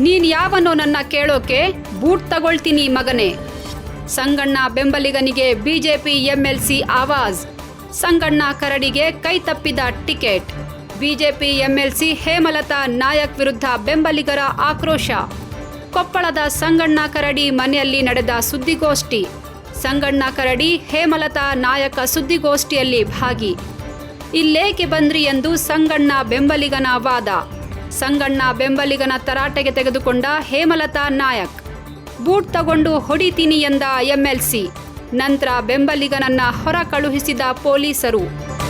ನೀನ್ ಯಾವನೋ ನನ್ನ ಕೇಳೋಕೆ ಬೂಟ್ ತಗೊಳ್ತೀನಿ ಮಗನೇ. ಸಂಗಣ್ಣ ಬೆಂಬಲಿಗನಿಗೆ ಬಿಜೆಪಿ ಎಂಎಲ್ಸಿ ಆವಾಜ್. ಸಂಗಣ್ಣ ಕರಡಿಗೆ ಕೈ ತಪ್ಪಿದ ticket. BJP MLC Hemalatha Nayak ವಿರುದ್ಧ ಬೆಂಬಲಿಗರ ಆಕ್ರೋಶ. ಕೊಪ್ಪಳದ ಸಂಗಣ್ಣ ಕರಡಿ ಮನೆಯಲ್ಲಿ ನಡೆದ ಸುದ್ದಿಗೋಷ್ಠಿ. ಸಂಗಣ್ಣ ಕರಡಿ ಹೇಮಲತಾ ನಾಯಕ ಸುದ್ದಿಗೋಷ್ಠಿಯಲ್ಲಿ ಭಾಗಿ. ಇಲ್ಲೇಕೆ ಬಂದ್ರಿ ಎಂದು ಸಂಗಣ್ಣ ಬೆಂಬಲಿಗನ ವಾದ. ಸಂಗಣ್ಣ ಬೆಂಬಲಿಗನ ತರಾಟೆಗೆ ತೆಗೆದುಕೊಂಡ ಹೇಮಲತಾ ನಾಯಕ್. ಬೂಟ್ ತಗೊಂಡು ಹೊಡಿತೀನಿ ಎಂದ ಎಂಎಲ್ಸಿ. ನಂತರ ಬೆಂಬಲಿಗನನ್ನ ಹೊರ ಕಳುಹಿಸಿದ ಪೊಲೀಸರು. ನನ್ನ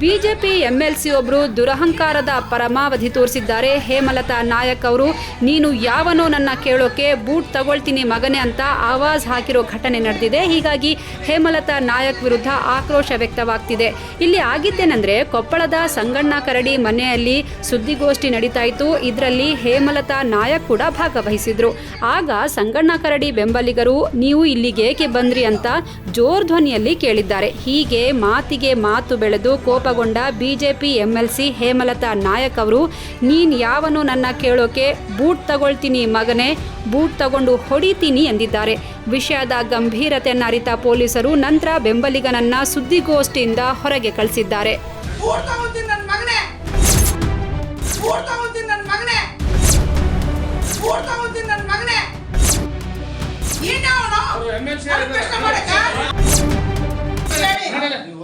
ಬಿಜೆಪಿ ಎಂಎಲ್ಸಿ ಒಬ್ರು ದುರಹಂಕಾರದ ಪರಮಾವಧಿ ತೋರಿಸಿದ್ದಾರೆ. ಹೇಮಲತಾ ನಾಯಕ್ ಅವರು, ನೀನು ಯಾವನೋ ನನ್ನ ಕೇಳೋಕೆ ಬೂಟ್ ತಗೊಳ್ತೀನಿ ಮಗನೇ ಅಂತ ಆವಾಜ್ ಹಾಕಿರೋ ಘಟನೆ ನಡೆದಿದೆ. ಹೀಗಾಗಿ ಹೇಮಲತಾ ನಾಯಕ್ ವಿರುದ್ಧ ಆಕ್ರೋಶ ವ್ಯಕ್ತವಾಗ್ತಿದೆ. ಇಲ್ಲಿ ಆಗಿದ್ದೇನೆಂದ್ರೆ, ಕೊಪ್ಪಳದ ಸಂಗಣ್ಣ ಕರಡಿ ಮನೆಯಲ್ಲಿ ಸುದ್ದಿಗೋಷ್ಠಿ ನಡೀತಾ ಇತ್ತು. ಇದರಲ್ಲಿ ಹೇಮಲತಾ ನಾಯಕ್ ಕೂಡ ಭಾಗವಹಿಸಿದ್ರು. ಆಗ ಸಂಗಣ್ಣ ಕರಡಿ ಬೆಂಬಲಿಗರು, ನೀವು ಏಕೆ ಬಂದ್ರಿ ಅಂತ ಜೋರ್ ಧ್ವನಿಯಲ್ಲಿ ಕೇಳಿದ್ದಾರೆ. ಹೀಗೆ ಮಾತಿಗೆ ಮಾತು ಬೆಳೆದು ಕೋಪಗೊಂಡ ಬಿಜೆಪಿ ಎಂಎಲ್ಸಿ ಹೇಮಲತಾ ನಾಯಕ್ ಅವರು ನೀನ್ ಯಾವನು ನನ್ನ ಕೇಳೋಕೆ ಬೂಟ್ ತಗೊಳ್ತೀನಿ ಮಗನೇ ಬೂಟ್ ತಗೊಂಡು ಹೊಡಿತೀನಿ ಎಂದಿದ್ದಾರೆ. ವಿಷಯದ ಗಂಭೀರತೆಯನ್ನ ಅರಿತ ಪೊಲೀಸರು ನಂತರ ಬೆಂಬಲಿಗನನ್ನ ಸುದ್ದಿಗೋಷ್ಠಿಯಿಂದ ಹೊರಗೆ ಕಳಿಸಿದ್ದಾರೆ. ನನ್ನ